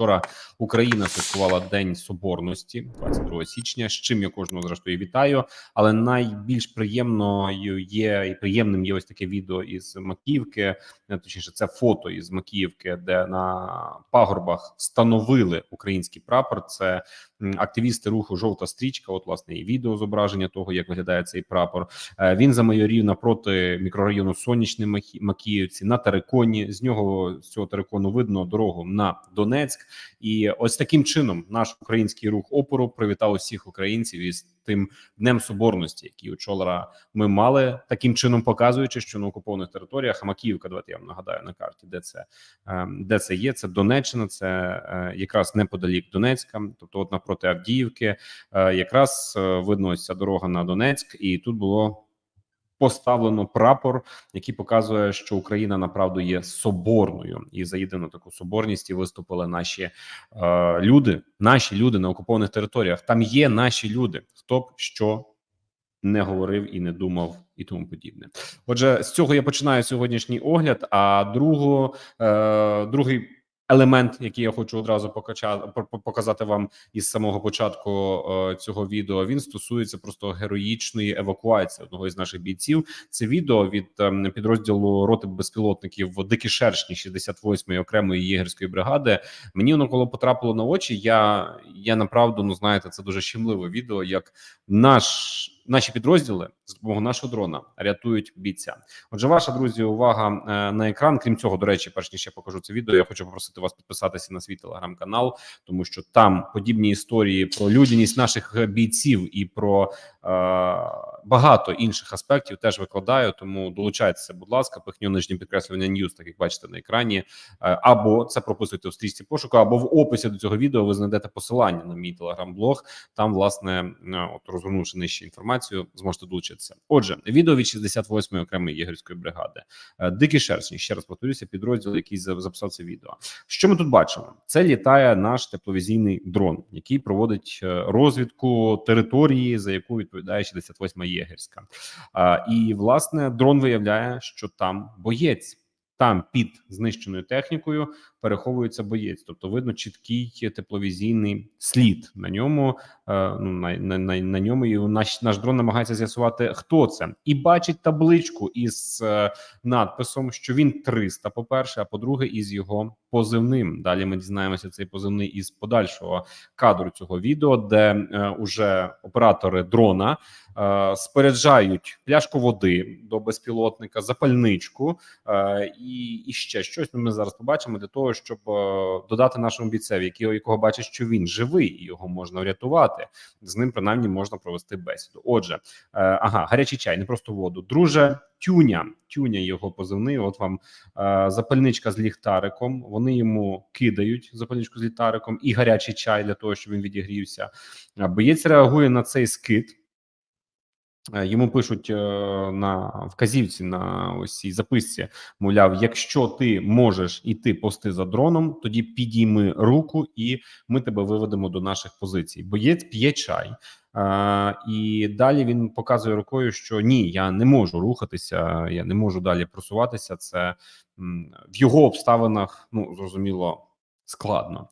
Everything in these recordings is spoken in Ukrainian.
Вчора Україна святкувала День Соборності 22 січня. З чим я кожного зрештою вітаю. Але найбільш приємною є і приємним є ось таке відео із Макіївки. е, Точніше, це фото із Макіївки, де на пагорбах встановили український прапор. Це активісти руху Жовта стрічка. От власне і відео зображення того, як виглядає цей прапор. Е, Він замайорів напроти мікрорайону Сонячний Макіївці на Тереконі. З нього з цього терекону видно дорогу на Донецьк. І ось таким чином наш український рух опору привітав усіх українців із тим днем соборності, який учора ми мали таким чином, показуючи, що на окупованих територіях Макіївка, давайте я вам нагадаю на карті, де це е, де це є. Це Донеччина, це е, якраз неподалік Донецька, тобто, от напроти Авдіївки, е, якраз е, видно ось ця дорога на Донецьк, і тут було. Поставлено прапор, який показує, що Україна направду є соборною, і за єдину таку соборність і виступили наші е, люди, наші люди на окупованих територіях. Там є наші люди, хто б що не говорив і не думав, і тому подібне. Отже, з цього я починаю сьогоднішній огляд. А другу, е, другий елемент, який я хочу одразу покачати, показати вам із самого початку е, цього відео, він стосується просто героїчної евакуації одного із наших бійців. Це відео від ем, підрозділу роти безпілотників Дикі Шершні 68-ї окремої єгерської бригади. Мені воно коли потрапило на очі. Я я направду ну знаєте, це дуже щемливе відео, як наш наші підрозділи з допомогою нашого дрона рятують бійця. Отже, ваша друзі, увага е, на екран. Крім цього, до речі, перш ніж я покажу це відео, я хочу попросити вас підписатися на свій телеграм-канал, тому що там подібні історії про людяність наших бійців і про е, багато інших аспектів теж викладаю. Тому долучайтеся, будь ласка, пихню нижнє підкреслювання News, так як бачите на екрані, е, або це прописуйте в стрічці пошуку, або в описі до цього відео ви знайдете посилання на мій телеграм-блог. Там, власне, е, от розгорнувши нижче інформацію, зможете долучитися. Отже, відео від 68-ї окремої єгерської бригади. Е, Дикі шершні. Ще раз повторюся, підрозділ, який записав це відео. Що ми тут бачимо? Це літає наш тепловізійний дрон, який проводить е, розвідку території, за яку відповідає 68-ма єгерська. І власне дрон виявляє, що там боєць. Там під знищеною технікою переховується боєць, тобто видно чіткий тепловізійний слід на ньому. Е, ну на, на, на, на ньому і наш наш дрон намагається з'ясувати, хто це, і бачить табличку із е, надписом, що він 300, По перше, а по-друге, із його позивним. Далі ми дізнаємося цей позивний із подальшого кадру цього відео, де е, уже оператори дрона е, споряджають пляшку води до безпілотника, запальничку е, і, і ще щось. Ну, ми зараз побачимо для того, щоб е, додати нашому бійцеві, який якого бачить, що він живий, і його можна врятувати. З ним принаймні можна провести бесіду. Отже, е, ага, гарячий чай, не просто воду. Друже, тюня, тюня його позивний. От вам е, запальничка з ліхтариком. Вони йому кидають запальничку з ліхтариком і гарячий чай для того, щоб він відігрівся. Боєць реагує на цей скид. Е, Йому пишуть е, на вказівці на ось цій записці, мовляв, якщо ти можеш іти пости за дроном, тоді підійми руку, і ми тебе виведемо до наших позицій. Боєць п'є чай, е, і далі він показує рукою, що ні, я не можу рухатися, я не можу далі просуватися. Це в його обставинах, ну зрозуміло, складно.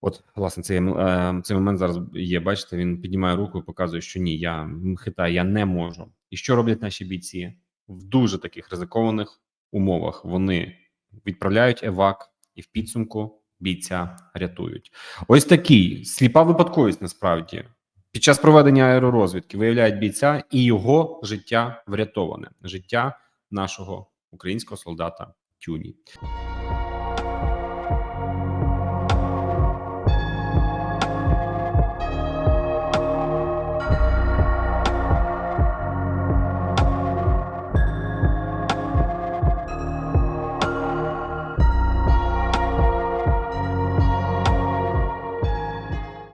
От, власне, цей, е, цей момент зараз є. Бачите, він піднімає руку і показує, що ні, я хитаю, я не можу. І що роблять наші бійці в дуже таких ризикованих умовах? Вони відправляють евак і в підсумку бійця рятують. Ось такий сліпа випадковість насправді. Під час проведення аеророзвідки виявляють бійця і його життя врятоване, життя нашого українського солдата Тюні.